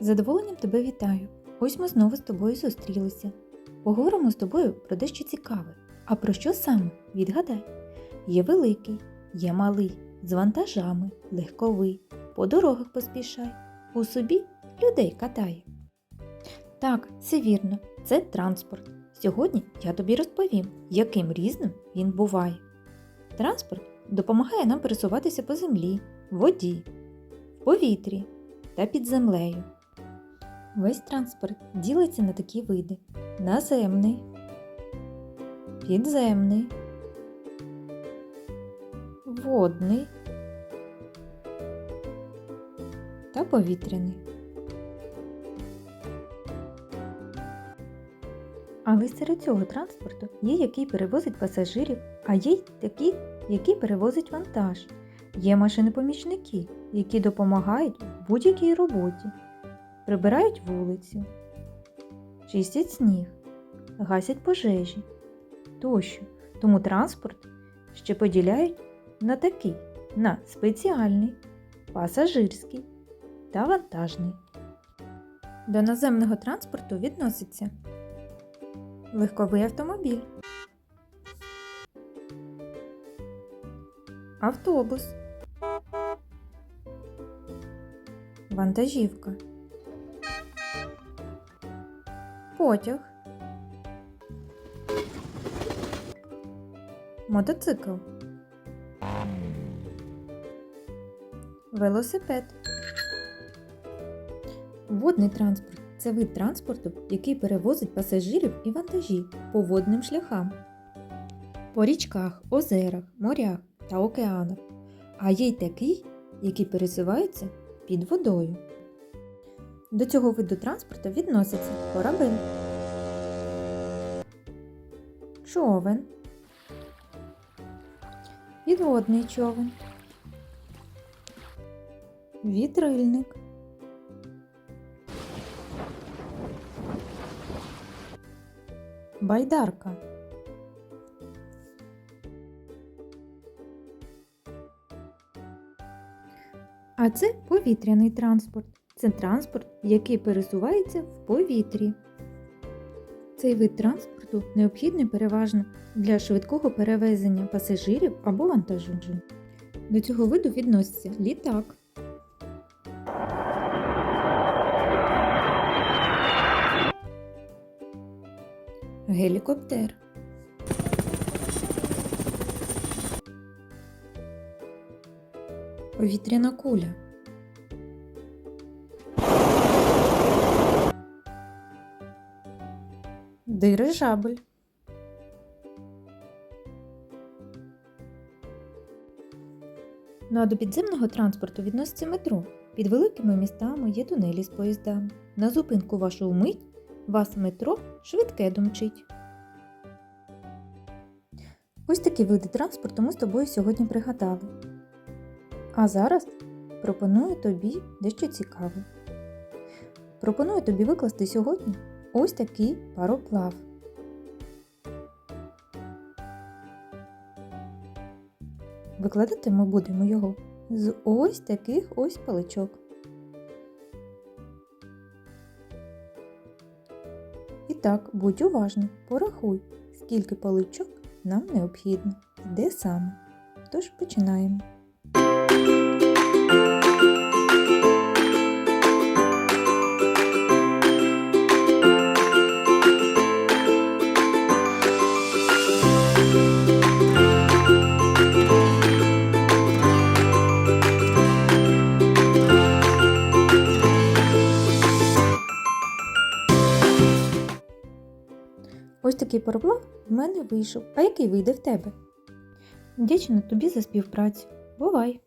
Задоволенням тебе вітаю. Ось ми знову з тобою зустрілися. Поговоримо з тобою про дещо цікаве. А про що саме? Відгадай. Є великий, є малий, з вантажами, легковий, по дорогах поспішай, у собі людей катає. Так, це вірно, це транспорт. Сьогодні я тобі розповім, яким різним він буває. Транспорт допомагає нам пересуватися по землі, воді, повітрі та під землею. Весь транспорт ділиться на такі види: наземний, підземний, водний та повітряний. Але серед цього транспорту є який перевозить пасажирів, а є й такі, які перевозить вантаж. Є машини-помічники, які допомагають в будь-якій роботі, прибирають вулицю, чистять сніг, гасять пожежі тощо. Тому транспорт ще поділяють на такий на спеціальний, пасажирський та вантажний. До наземного транспорту відноситься легковий автомобіль, автобус, вантажівка, потяг, мотоцикл, велосипед. Водний транспорт. Це вид транспорту, який перевозить пасажирів і вантажів по водним шляхам, по річках, озерах, морях та океанах, а є й такий, який пересувається під водою. До цього виду транспорту відноситься корабель, човен, підводний човен, вітрильник. Байдарка. А це повітряний транспорт. Це транспорт, який пересувається в повітрі. Цей вид транспорту необхідний переважно для швидкого перевезення пасажирів або вантажу. До цього виду відноситься літак, гелікоптер, повітряна куля. Дирижабль. Ну а до підземного транспорту відноситься метро. Під великими містами є тунелі з поїздами. На зупинку вашу мить вас метро швидке домчить. Ось такі види транспорту ми з тобою сьогодні пригадали. А зараз пропоную тобі дещо цікаве. Пропоную тобі викласти сьогодні ось такий пароплав. Викладати ми будемо його з ось таких ось паличок. І так, будь уважний, порахуй, скільки паличок нам необхідно, де саме. Тож починаємо. Ось такий пароплав в мене вийшов. А який вийде в тебе? Вдячна тобі за співпрацю. Бувай!